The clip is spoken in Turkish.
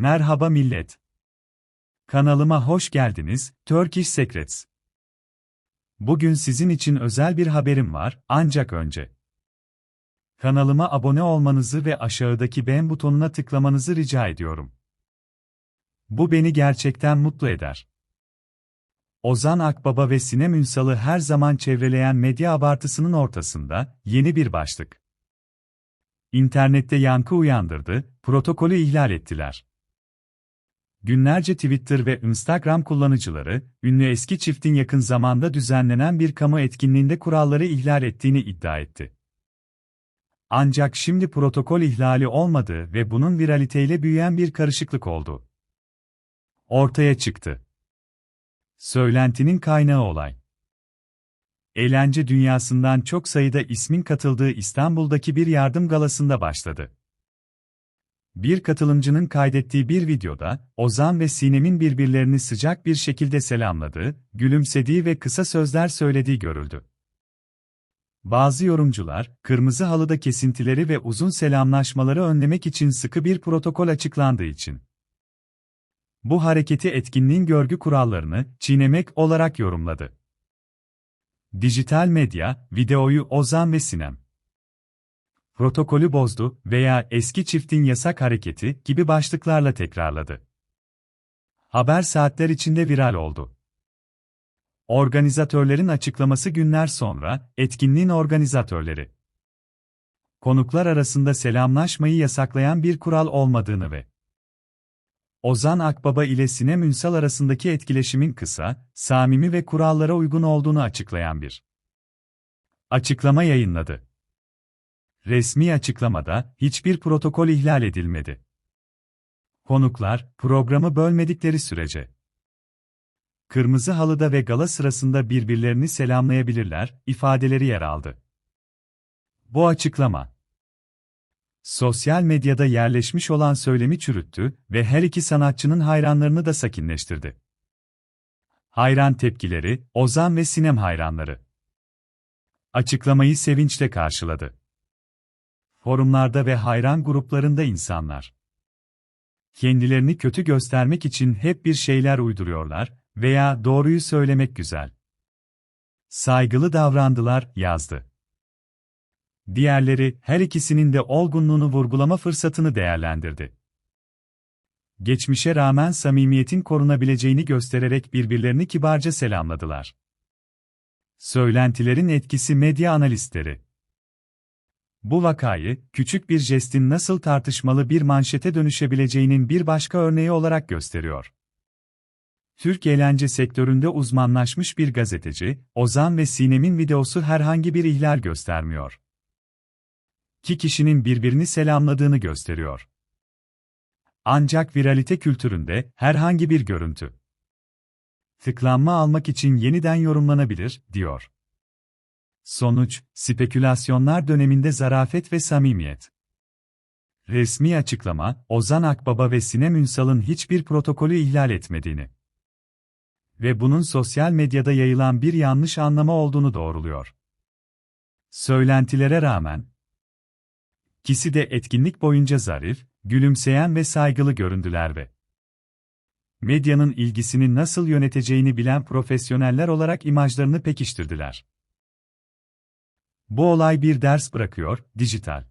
Merhaba millet. Kanalıma hoş geldiniz, Turkish Secrets. Bugün sizin için özel bir haberim var, ancak önce. Kanalıma abone olmanızı ve aşağıdaki beğen butonuna tıklamanızı rica ediyorum. Bu beni gerçekten mutlu eder. Ozan Akbaba ve Sinem Ünsal'ı her zaman çevreleyen medya abartısının ortasında, yeni bir başlık. İnternette yankı uyandırdı, protokolü ihlal ettiler. Günlerce Twitter ve Instagram kullanıcıları, ünlü eski çiftin yakın zamanda düzenlenen bir kamu etkinliğinde kuralları ihlal ettiğini iddia etti. Ancak şimdi protokol ihlali olmadı ve bunun viraliteyle büyüyen bir karışıklık oldu. Ortaya çıktı. Söylentinin kaynağı olay. Eğlence dünyasından çok sayıda ismin katıldığı İstanbul'daki bir yardım galasında başladı. Bir katılımcının kaydettiği bir videoda, Ozan ve Sinem'in birbirlerini sıcak bir şekilde selamladığı, gülümsediği ve kısa sözler söylediği görüldü. Bazı yorumcular, kırmızı halıda kesintileri ve uzun selamlaşmaları önlemek için sıkı bir protokol açıklandığı için. Bu hareketi etkinliğin görgü kurallarını çiğnemek olarak yorumladı. Dijital medya, videoyu Ozan ve Sinem protokolü bozdu veya eski çiftin yasak hareketi gibi başlıklarla tekrarladı. Haber saatler içinde viral oldu. Organizatörlerin açıklaması günler sonra, etkinliğin organizatörleri. Konuklar arasında selamlaşmayı yasaklayan bir kural olmadığını ve Ozan Akbaba ile Sinem Ünsal arasındaki etkileşimin kısa, samimi ve kurallara uygun olduğunu açıklayan bir açıklama yayınladı. Resmi açıklamada hiçbir protokol ihlal edilmedi. Konuklar programı bölmedikleri sürece kırmızı halıda ve gala sırasında birbirlerini selamlayabilirler ifadeleri yer aldı. Bu açıklama sosyal medyada yerleşmiş olan söylemi çürüttü ve her iki sanatçının hayranlarını da sakinleştirdi. Hayran tepkileri, Ozan ve Sinem hayranları. Açıklamayı sevinçle karşıladı. Forumlarda ve hayran gruplarında insanlar kendilerini kötü göstermek için hep bir şeyler uyduruyorlar veya doğruyu söylemek güzel. Saygılı davrandılar, yazdı. Diğerleri, her ikisinin de olgunluğunu vurgulama fırsatını değerlendirdi. Geçmişe rağmen samimiyetin korunabileceğini göstererek birbirlerini kibarca selamladılar. Söylentilerin etkisi medya analistleri. Bu vakayı, küçük bir jestin nasıl tartışmalı bir manşete dönüşebileceğinin bir başka örneği olarak gösteriyor. Türk eğlence sektöründe uzmanlaşmış bir gazeteci, Ozan ve Sinem'in videosu herhangi bir ihlal göstermiyor ki kişinin birbirini selamladığını gösteriyor. Ancak viralite kültüründe herhangi bir görüntü tıklanma almak için yeniden yorumlanabilir, diyor. Sonuç, spekülasyonlar döneminde zarafet ve samimiyet. Resmi açıklama, Ozan Akbaba ve Sinem Ünsal'ın hiçbir protokolü ihlal etmediğini ve bunun sosyal medyada yayılan bir yanlış anlama olduğunu doğruluyor. Söylentilere rağmen, İkisi de etkinlik boyunca zarif, gülümseyen ve saygılı göründüler ve medyanın ilgisini nasıl yöneteceğini bilen profesyoneller olarak imajlarını pekiştirdiler. Bu olay bir ders bırakıyor, dijital